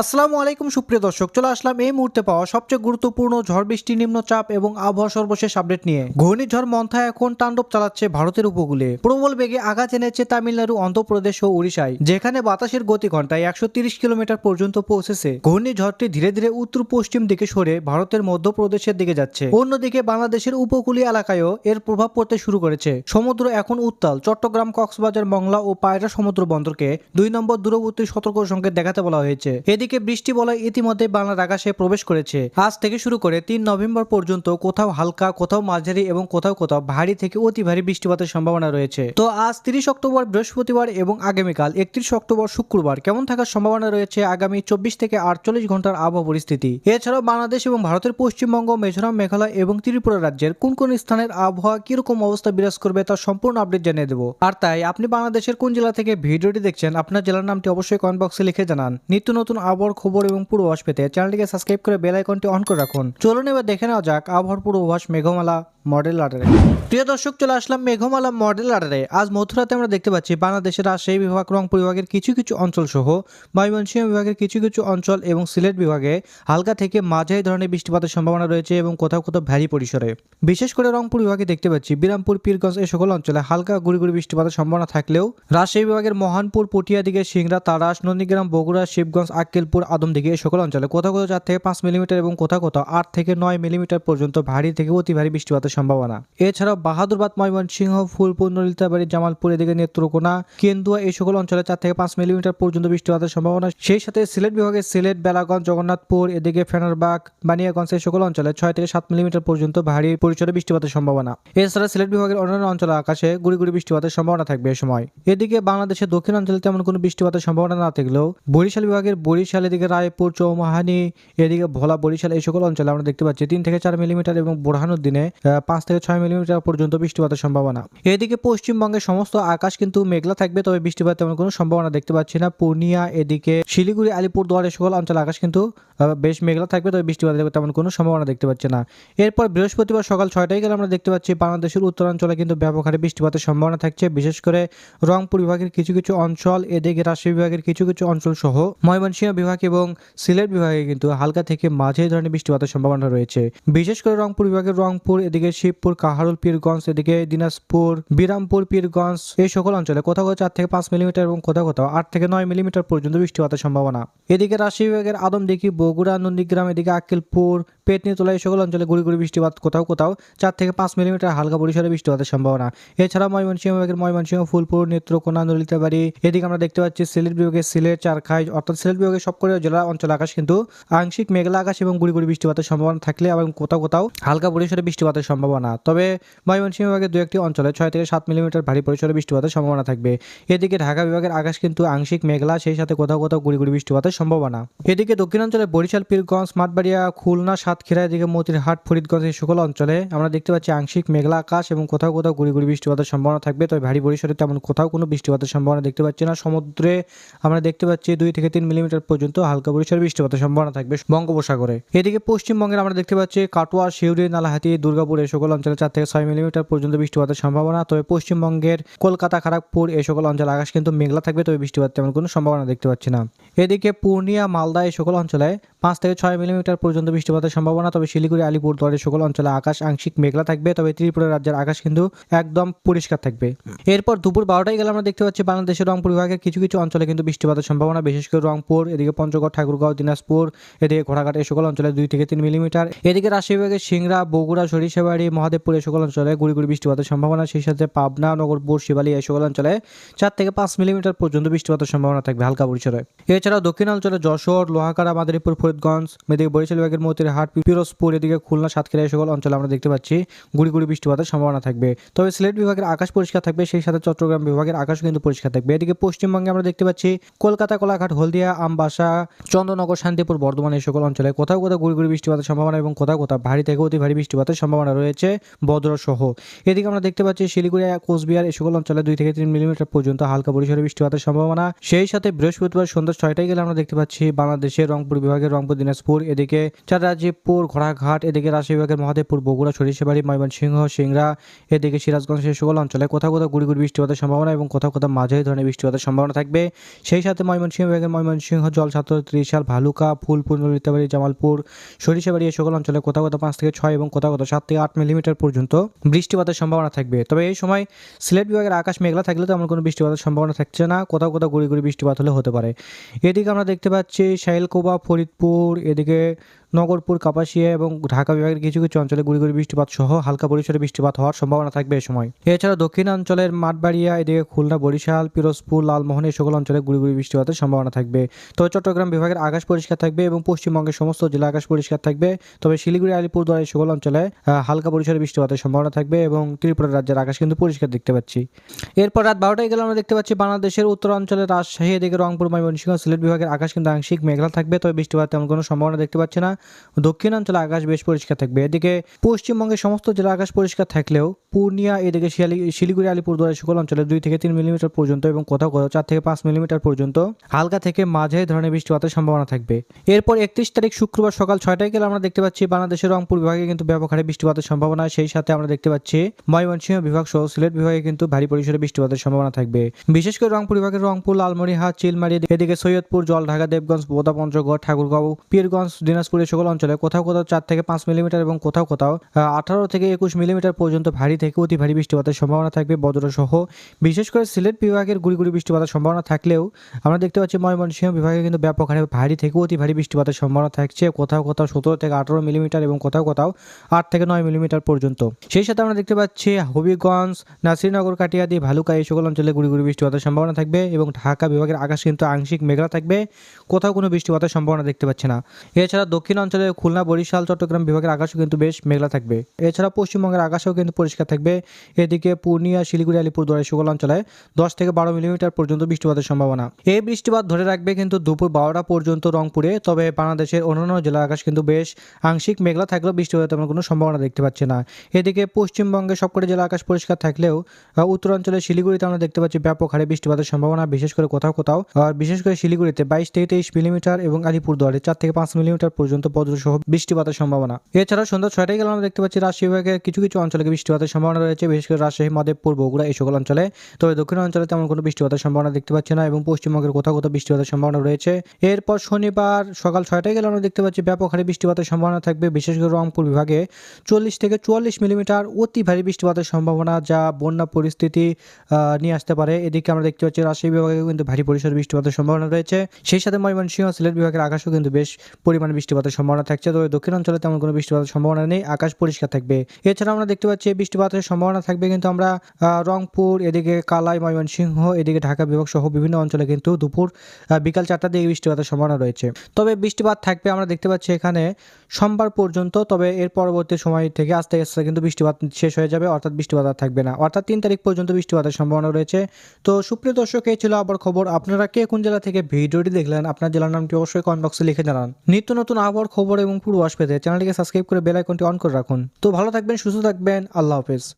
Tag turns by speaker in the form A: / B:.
A: আসসালামু আলাইকুম, সুপ্রিয় দর্শক। চলে আসলাম এই মুহূর্তে পাওয়া সবচেয়ে গুরুত্বপূর্ণ ঝড় বৃষ্টি নিম্নচাপ এবং আবহাওয়া সর্বশেষ আপডেট নিয়ে। ঘূর্ণিঝড় মন্থা এখন তাণ্ডব চালাচ্ছে ভারতের উপকূলে। প্রবল বেগে আঘাত এনেছে তামিলনাড়ু, অন্ধ্রপ্রদেশ ও উড়িষ্যায়, যেখানে বাতাসের গতি ঘন্টায় একশো তিরিশ কিলোমিটার পর্যন্ত পৌঁছেছে। ঘূর্ণিঝড়টি ধীরে ধীরে উত্তর পশ্চিম দিকে সরে ভারতের মধ্যপ্রদেশের দিকে যাচ্ছে। অন্যদিকে বাংলাদেশের উপকূলীয় এলাকায়ও এর প্রভাব পড়তে শুরু করেছে। সমুদ্র এখন উত্তাল। চট্টগ্রাম, কক্সবাজার, মংলা ও পায়রা সমুদ্র বন্দরকে দুই নম্বর দূরবর্তী সতর্ক সংকেত দেখাতে বলা হয়েছে। এদিকে বৃষ্টি বলয় ইতিমধ্যে বাংলার আকাশে প্রবেশ করেছে। আজ থেকে শুরু করে তিন নভেম্বর পর্যন্ত কোথাও হালকা, কোথাও মাঝারি এবং কোথাও কোথাও ভারী থেকে অতি ভারী বৃষ্টিপাতের সম্ভাবনা রয়েছে। তো আজ তিরিশ অক্টোবর, বৃহস্পতিবার এবং আগামীকাল একত্রিশ অক্টোবর, শুক্রবার কেমন থাকার সম্ভাবনা রয়েছে আগামী চব্বিশ থেকে আটচল্লিশ ঘণ্টার আবহাওয়া পরিস্থিতি? এছাড়াও বাংলাদেশ এবং ভারতের পশ্চিমবঙ্গ, মিজোরাম, মেঘালয় এবং ত্রিপুরা রাজ্যের কোন কোন স্থানের আবহাওয়া কীরকম অবস্থা বিরাজ করবে তার সম্পূর্ণ আপডেট জানিয়ে দেবো। আর তাই আপনি বাংলাদেশের কোন জেলা থেকে ভিডিওটি দেখছেন, আপনার জেলার নামটি অবশ্যই কমেন্ট বক্সে লিখে জানান। নিত্য নতুন আবহাওয়ার খবর এবং পূর্বাভাস পেতে চ্যানেলটিকে সাবস্ক্রাইব করে বেল আইকনটি অন করে রাখুন। চলুন এবার দেখে নেওয়া যাক আবহাওয়ার পূর্বাভাস মেঘমালা মডেল আডারে প্রিয় দর্শক, চলে আসলাম মেঘমালা মডেল আডারে আজ মথুরাতে আমরা দেখতে পাচ্ছি বাংলাদেশের রাজশাহী বিভাগ, রংপুর বিভাগের কিছু কিছু অঞ্চল সহ ময়মনসিংহ বিভাগের কিছু কিছু অঞ্চল এবং সিলেট বিভাগে হালকা থেকে মাঝারি ধরনের বৃষ্টিপাতের সম্ভাবনা রয়েছে এবং কোথাও কোথাও ভ্যারি পরিসরে। বিশেষ করে রংপুর বিভাগে দেখতে পাচ্ছি বিরামপুর, পীরগঞ্জ এ সকল অঞ্চলে হালকা গুড়ি গুড়ি বৃষ্টিপাতের সম্ভাবনা থাকলেও রাজশাহী বিভাগের মহানপুর পটিয়া দিকে সিংড়া, তারাস, নন্দীগ্রাম, বগুড়া, শিবগঞ্জ আক্কেলপুর আদমদিঘি এই সকল অঞ্চলে কোথাও কোথাও চার থেকে পাঁচ মিলিমিটার এবং কোথাও কোথাও আট থেকে নয় মিলিমিটার পর্যন্ত ভারী থেকে অতি ভারী বৃষ্টিপাতের সম্ভাবনা। এছাড়াও বাহাদুরবাদ, ময়মনসিংহ, ফুলপুর, নলিতাবাড়ি, জামালপুর এদিকে নেত্রকোনা, কেন্দুয়া এই সকল অঞ্চলে চার থেকে পাঁচ মিলিমিটার পর্যন্ত বৃষ্টিপাতের সম্ভাবনা। সেই সাথে সিলেট বিভাগের সিলেট, বেলাগঞ্জ, জগন্নাথপুর এদিকে ফেনারবাগ, বানিয়াগঞ্জ এই সকল অঞ্চলে ছয় থেকে সাত মিলিমিটার পর্যন্ত ভারী পরিসরে বৃষ্টিপাতের সম্ভাবনা। এছাড়া সিলেট বিভাগের অন্যান্য অঞ্চলে আকাশে গুড়ি গুড়ি বৃষ্টিপাতের সম্ভাবনা থাকবে এ সময়। এদিকে বাংলাদেশের দক্ষিণ অঞ্চলে তেমন কোনো বৃষ্টিপাতের সম্ভাবনা না থাকলেও বরিশাল বিভাগের বরিশাল এদিকে রায়পুর চৌমাহানি, এদিকে ভোলা বরিশাল, এই সকল অঞ্চলে আমরা দেখতে পাচ্ছি তিন থেকে চার মিলিমিটার এবং বোরহানুর দিনে পাঁচ থেকে ছয় মিলিমিটার পর্যন্ত বৃষ্টিপাতের সম্ভাবনা। এদিকে পশ্চিমবঙ্গের সমস্ত আকাশ কিন্তু মেঘলা থাকবে, তবে বৃষ্টিপাত তেমন কোনো সম্ভাবনা দেখতে পাচ্ছি না। পূর্ণিয়া, এদিকে শিলিগুড়ি, আলিপুরদুয়ার, এই সকল অঞ্চলে আকাশ কিন্তু বেশ মেঘলা থাকবে, তবে বৃষ্টিপাত তেমন কোনো সম্ভাবনা দেখতে পাচ্ছি না। এরপর বৃহস্পতিবার সকাল ছয়টায় গেলে আমরা দেখতে পাচ্ছি বাংলাদেশের উত্তরাঞ্চলে কিন্তু ব্যাপক হারে বৃষ্টিপাতের সম্ভাবনা থাকছে, বিশেষ করে রংপুর বিভাগের কিছু কিছু অঞ্চল, এদিকে রাজশাহী বিভাগের কিছু কিছু অঞ্চল সহ ময়মনসিংহ বিভাগ এবং সিলেট বিভাগে কিন্তু হালকা থেকে মাঝারি ধরনের বৃষ্টিপাতের সম্ভাবনা রয়েছে। বিশেষ করে রংপুর বিভাগের রংপুর, এদিকে শিবপুর, কাহারুল, পীরগঞ্জ, এদিকে দিনাজপুর, বিরামপুর, পীরগঞ্জ এই সকল অঞ্চলে কোথাও কোথাও চার থেকে পাঁচ মিলিমিটার এবং কোথাও কোথাও আট থেকে নয় মিলিমিটার পর্যন্ত বৃষ্টিপাতের সম্ভাবনা। এদিকে রাজশাহী বিভাগের আদমদিঘি, বগুড়া, নন্দীগ্রাম, এদিকে আক্কেলপুর পেটনিতলা এই সকল অঞ্চলে গুড়ি গুড়ি বৃষ্টিপাত কোথাও কোথাও চার থেকে পাঁচ মিলিমিটার হালকা পরিসরে বৃষ্টিপাতের সম্ভাবনা। এছাড়া ময়মনসিংহ বিভাগের ময়মনসিংহ, ফুলপুর, নেত্রকোনা, নলিতাবাড়ি, এদিকে আমরা দেখতে পাচ্ছি সিলেট বিভাগের সিলেট, চারখাই, অর্থাৎ সিলেট বিভাগের সবকটা জেলা অঞ্চল আকাশ কিন্তু আংশিক মেঘলা আকাশ এবং গুড়ি গুড়ি বৃষ্টিপাতের সম্ভাবনা থাকলে এবং কোথাও কোথাও হালকা পরিসরে বৃষ্টিপাতের সম্ভাবনা। তবে ময়মনসিংহ বিভাগের দু একটি অঞ্চলে ছয় থেকে সাত মিলিমিটার ভারী পরিসরে বৃষ্টিপাতের সম্ভাবনা থাকবে। এদিকে ঢাকা বিভাগের আকাশ কিন্তু আংশিক মেঘলা, সেই সাথে কোথাও কোথাও গুড়ি গুড়ি বৃষ্টিপাতের সম্ভাবনা। এদিকে দক্ষিণাঞ্চলে বরিশাল, পীরগঞ্জ, মাঠবাড়িয়া, খুলনা, সাতক্ষীরা, এদিকে মতিরহাট, ফরিদগঞ্জ এই সকল অঞ্চলে আমরা দেখতে পাচ্ছি আংশিক মেঘলা আকাশ এবং কোথাও কোথাও গুড়ি গুড়ি বৃষ্টিপাতের সম্ভাবনা থাকবে। তবে ভারী পরিসরে তেমন কোথাও কোনো বৃষ্টিপাতের সম্ভাবনা দেখতে পাচ্ছি না। সমুদ্রে আমরা দেখতে পাচ্ছি দুই থেকে তিন মিলিমিটার পর্যন্ত হালকা পরিসর বৃষ্টিপাতের সম্ভাবনা থাকবে বঙ্গোপসাগরে। এদিকে পশ্চিমবঙ্গের আমরা দেখতে পাচ্ছি কাটোয়া শিউরি নালাহাতি দুর্গাপুর এ সকল অঞ্চলে চার থেকে ছয় মিলিমিটার পর্যন্ত বৃষ্টিপাতের সম্ভাবনা। তবে পশ্চিমবঙ্গের কলকাতা খড়গপুর এ সকল অঞ্চলে আকাশ কিন্তু মেঘলা থাকবে, তবে বৃষ্টিপাত তেমন কোনো সম্ভাবনা দেখতে পাচ্ছি না। এদিকে পূর্ণিয়া, মালদা এই সকল অঞ্চলে পাঁচ থেকে ছয় মিলিমিটার পর্যন্ত বৃষ্টিপাতের সম্ভাবনা। তবে শিলিগুড়ি আলিপুরদুয়ার এই সকল অঞ্চলে আকাশ আংশিক মেঘলা থাকবে। তবে ত্রিপুরা রাজ্যের আকাশ কিন্তু একদম পরিষ্কার থাকবে। এরপর দুপুর বারোটায় গেলে আমরা দেখতে পাচ্ছি বাংলাদেশের রংপুর বিভাগের কিছু কিছু অঞ্চলে কিন্তু বৃষ্টিপাতের সম্ভাবনা, বিশেষ করে রংপুর, এদিকে পঞ্চগড়, ঠাকুরগাঁও, দিনাজপুর, এদিকে ঘোড়াঘাট এই সকল অঞ্চলে দুই থেকে তিন মিলিমিটার। এদিকে রাজশাহী বিভাগের সিংড়া, বগুড়া, সরিষাবাড়ি, মহাদেবপুর এই সকল অঞ্চলে গুড়ি গুড়ি বৃষ্টিপাতের সম্ভাবনা। সেই সাথে পাবনা, নগরপুর, শিবালী এই সকল অঞ্চলে চার থেকে পাঁচ মিলিমিটার পর্যন্ত বৃষ্টিপাতের সম্ভাবনা থাকবে হালকা পরিসরে। এছাড়াও দক্ষিণাঞ্চলে যশোর লোহাকাড়া মাদারীপুর, ফরিদগঞ্জ এদিকে বরিশাল বিভাগের মতিরহাট পিরোজপুর, এদিকে খুলনা, সাতক্ষীরা সকল অঞ্চলে আমরা দেখতে পাচ্ছি গুড়ি গুড়ি বৃষ্টিপাতের সম্ভাবনা থাকবে। তবে সিলেট বিভাগের আকাশ পরিষ্কার থাকবে, সেই সাথে চট্টগ্রাম বিভাগের আকাশও কিন্তু পরিষ্কার থাকবে। এদিকে পশ্চিমবঙ্গে আমরা দেখতে পাচ্ছি কলকাতা, কোলাঘাট, হলদিয়া, আমবাসা, চন্দ্রনগর, শান্তিপুর, বর্ধমান, এই সকল অঞ্চলে কোথাও কোথাও গুড়ি গুড়ি বৃষ্টিপাতের সম্ভাবনা এবং কোথাও কোথাও ভারী থেকে অতি ভারী বৃষ্টিপাতের সম্ভাবনা রয়েছে বদ্র সহ এদিকে আমরা দেখতে পাচ্ছি শিলিগুড়ি, কোচবিহার, এই সকল অঞ্চলে দুই থেকে তিন মিলিমিটার পর্যন্ত হালকা পরিসরে বৃষ্টিপাতের সম্ভাবনা। সেই সাথে বৃহস্পতিবার সন্ধ্যা ছয় ছয়টায় গেলে আমরা দেখতে পাচ্ছি বাংলাদেশের রংপুর বিভাগের রংপুর, দিনাজপুর, এদিকে চাররাজীবপুর ঘোড়াঘাট, এদিকে রাজশাহী বিভাগের মহাদেবপুর, বগুড়া, সরিষাবাড়ি, ময়মনসিংহ, সিংড়া, এদিকে সিরাজগঞ্জ সকল অঞ্চলে কোথাও কোথাও গুড়ি গুড়ি বৃষ্টিপাতের সম্ভাবনা এবং কোথাও কোথাও মাঝারি ধরনের বৃষ্টিপাতের সম্ভাবনা থাকবে। সেই সাথে ময়মনসিংহ বিভাগের ময়মনসিংহ জল জলছাত্র ত্রিশাল, ভালুকা, ফুলপুর, নলিতাবাড়ি, জামালপুর, সরিষাবাড়ি এই সকল অঞ্চলে কোথাও কোথাও পাঁচ থেকে ছয় এবং কোথাও কোথাও সাত থেকে আট মিলিমিটার পর্যন্ত বৃষ্টিপাতের সম্ভাবনা থাকবে। তবে এই সময় সিলেট বিভাগের আকাশ মেঘলা থাকলে তেমন কোনো বৃষ্টিপাতের সম্ভাবনা থাকছে না। কোথাও কোথাও গুড়ি গুড়ি বৃষ্টিপাত হলে হতে পারে। এদিকে আমরা দেখতে পাচ্ছি শাইলকোবা ফরিদপুর এদিকে নগরপুর, কাপাসিয়া এবং ঢাকা বিভাগের কিছু কিছু অঞ্চলে গুড়ি গুড়ি বৃষ্টিপাত সহ হালকা পরিসরে বৃষ্টিপাত হওয়ার সম্ভাবনা থাকবে এই সময়। এছাড়া দক্ষিণাঞ্চলের মাঠবাড়িয়া, এদিকে খুলনা, বরিশাল, পিরোজপুর, লালমোহন এই সকল অঞ্চলে গুড়ি গুড়ি বৃষ্টিপাতের সম্ভাবনা থাকবে। তবে চট্টগ্রাম বিভাগের আকাশ পরিষ্কার থাকবে এবং পশ্চিমবঙ্গের সমস্ত জেলা আকাশ পরিষ্কার থাকবে। তবে শিলিগুড়ি, আলিপুরদুয়ার এই সকল অঞ্চলে হালকা পরিসরে বৃষ্টিপাতের সম্ভাবনা থাকবে এবং ত্রিপুরা রাজ্যের আকাশ কিন্তু পরিষ্কার দেখতে পাচ্ছি। এরপর রাত বারোটায় গেলে আমরা দেখতে পাচ্ছি বাংলাদেশের উত্তরাঞ্চলে রাজশাহী, এদিকে রংপুর, ময়মনসিংহ, সিলেট বিভাগের আকাশ কিন্তু আংশিক মেঘলা থাকবে। তবে বৃষ্টিপাত তেমন কোনো সম্ভাবনা দেখতে পাচ্ছি না। দক্ষিণাঞ্চলে আকাশ বেশ পরিষ্কার থাকবে। এদিকে পশ্চিমবঙ্গের সমস্ত জেলা আকাশ পরিষ্কার থাকলেও পূর্ণিয়া, এদিকে শিয়ালি, শিলিগুড়ি, আলিপুরদুয়ার সকল অঞ্চলে দুই থেকে তিন মিলিমিটার পর্যন্ত এবং কোথাও কোথাও চার থেকে পাঁচ মিলিমিটার পর্যন্ত হালকা থেকে মাঝারি ধরনের বৃষ্টিপাতের সম্ভাবনা থাকবে। এরপর একত্রিশ তারিখ শুক্রবার সকাল ছয়টায় গেলে আমরা দেখতে পাচ্ছি বাংলাদেশের রংপুর বিভাগে কিন্তু ব্যাপক হারে বৃষ্টিপাতের সম্ভাবনা। সেই সাথে আমরা দেখতে পাচ্ছি ময়মনসিংহ বিভাগ সহ সিলেট বিভাগে কিন্তু ভারী পরিসরে বৃষ্টিপাতের সম্ভাবনা থাকবে। বিশেষ করে রংপুর বিভাগের রংপুর, লালমনিরহাট, চিলমারি, এদিকে সৈয়দপুর, জলঢাকা, দেবগঞ্জ বোদা পঞ্চগড় ঠাকুরগাঁও, পীরগঞ্জ দিনাজপুর এই সকল অঞ্চলে কোথাও কোথাও চার থেকে পাঁচ মিলিমিটার এবং কোথাও কোথাও আঠারো থেকে একুশ মিলিমিটার পর্যন্ত ভারী থেকে অতি ভারী বৃষ্টিপাতের সম্ভাবনা থাকবে বজ্র সহ বিশেষ করে সিলেট বিভাগের গুড়ি গুড়ি বৃষ্টিপাতের সম্ভাবনা থাকলেও আমরা দেখতে পাচ্ছি ময়মনসিংহ বিভাগে কিন্তু ব্যাপক হারে ভারী থেকে অতি ভারী বৃষ্টিপাতের সম্ভাবনা থাকছে। কোথাও কোথাও সতেরো থেকে আঠারো মিলিমিটার এবং কোথাও কোথাও আট থেকে নয় মিলিমিটার পর্যন্ত। সেই সাথে আমরা দেখতে পাচ্ছি হবিগঞ্জ, নাসিরনগর, কাটিয়াদি, ভালুকা এই সকল অঞ্চলে গুড়ি গুড়ি বৃষ্টিপাতের সম্ভাবনা থাকবে এবং ঢাকা বিভাগের আকাশ কিন্তু আংশিক মেঘলা থাকবে। কোথাও কোনো বৃষ্টিপাতের সম্ভাবনা দেখতে পাচ্ছি না। এছাড়া দক্ষিণ অঞ্চলে খুলনা, বরিশাল, চট্টগ্রাম বিভাগের আকাশও কিন্তু বেশ মেঘলা থাকবে। এছাড়া পশ্চিমবঙ্গের আকাশও কিন্তু পরিষ্কার থাকবে। এদিকে পূর্ণিয়া, শিলিগুড়ি, আলিপুরদুয়ার সকল অঞ্চলে দশ থেকে বারো মিলিমিটার পর্যন্ত বৃষ্টিপাতের সম্ভাবনা। এই বৃষ্টিপাত ধরে রাখবে কিন্তু দুপুর বারোটা পর্যন্ত রংপুরে, তবে বাংলাদেশের অন্যান্য জেলার আকাশ কিন্তু বেশ আংশিক মেঘলা থাকলেও বৃষ্টিপাতের তেমন কোনো সম্ভাবনা দেখতে পাচ্ছি না। এদিকে পশ্চিমবঙ্গে সবকটি জেলা আকাশ পরিষ্কার থাকলেও উত্তরাঞ্চলে শিলিগুড়িতে আমরা দেখতে পাচ্ছি ব্যাপক হারে বৃষ্টিপাতের সম্ভাবনা, বিশেষ করে কোথাও কোথাও। আর বিশেষ করে শিলিগুড়িতে বাইশ থেকে তেইশ মিলিমিটার এবং আলিপুরদুয়ারে চার থেকে পাঁচ মিলিমিটার পর্যন্ত বজ্রসহ বৃষ্টিপাতের সম্ভাবনা। এছাড়া সন্ধ্যা ছয়টায় গেলে আমরা দেখতে পাচ্ছি রাজশাহী বিভাগের কিছু কিছু অঞ্চলে বৃষ্টিপাতের সম্ভাবনা রয়েছে, বিশেষ করে রাজশাহী মাদেবপুর বগুড়া এই সকল অঞ্চলে। তবে দক্ষিণ অঞ্চলে তেমন কোনো বৃষ্টিপাতের সম্ভাবনা দেখতে পাচ্ছি না এবং পশ্চিমবঙ্গের কোথাও কোথাও বৃষ্টিপাতের সম্ভাবনা রয়েছে। এরপর শনিবার সকাল ছয়টায় গেলে আমরা দেখতে পাচ্ছি ব্যাপক হারে বৃষ্টিপাতের সম্ভাবনা থাকবে, বিশেষ করে রংপুর বিভাগে। চল্লিশ থেকে চুয়াল্লিশ মিলিমিটার অতি ভারী বৃষ্টিপাতের সম্ভাবনা যা বন্যা পরিস্থিতি নিয়ে আসতে পারে। এদিকে আমরা দেখতে পাচ্ছি রাজশাহী বিভাগে কিন্তু ভারী পরিসরে বৃষ্টিপাতের সম্ভাবনা রয়েছে। সেই সাথে ময়মনসিংহ, সিলেট বিভাগের আকাশও কিন্তু বেশ পরিমাণে বৃষ্টিপাতের সম্ভাবনা থাকছে, তবে দক্ষিণ অঞ্চলে তেমন কোনো বৃষ্টিপাতের সম্ভাবনা নেই, আকাশ পরিষ্কার থাকবে। এছাড়া আমরা দেখতে পাচ্ছি, বৃষ্টিপাতের সম্ভাবনা থাকবে কিন্তু আমরা রংপুর, এদিকে কালাই, ময়মনসিংহ, এদিকে ঢাকা, বিভাগ সহ বিভিন্ন অঞ্চলে কিন্তু দুপুর বিকাল চারটা দিয়ে বৃষ্টিপাতের সম্ভাবনা রয়েছে। তবে বৃষ্টিপাত থাকবে, আমরা দেখতে পাচ্ছি এখানে সোমবার পর্যন্ত, তবে এর পরবর্তী সময় থেকে আস্তে আস্তে কিন্তু বৃষ্টিপাত শেষ হয়ে যাবে, অর্থাৎ বৃষ্টিপাত আর থাকবে না। অর্থাৎ তিন তারিখ পর্যন্ত বৃষ্টিপাতের সম্ভাবনা রয়েছে। তো সুপ্রিয় দর্শক, এই ছিল আবার খবর। আপনারা কে কোন জেলা থেকে ভিডিওটি দেখলেন, আপনার জেলার নামটি অবশ্যই কমেন্ট বক্সে লিখে জানান। নিত্য নতুন আবহাওয়ার খবর এবং পূর্বাস পেতে চ্যানেলটিকে সাবস্ক্রাইব করে বেল আইকনটি অন করে রাখুন। তো ভালো থাকবেন, সুস্থ থাকবেন, আল্লাহ হাফেজ।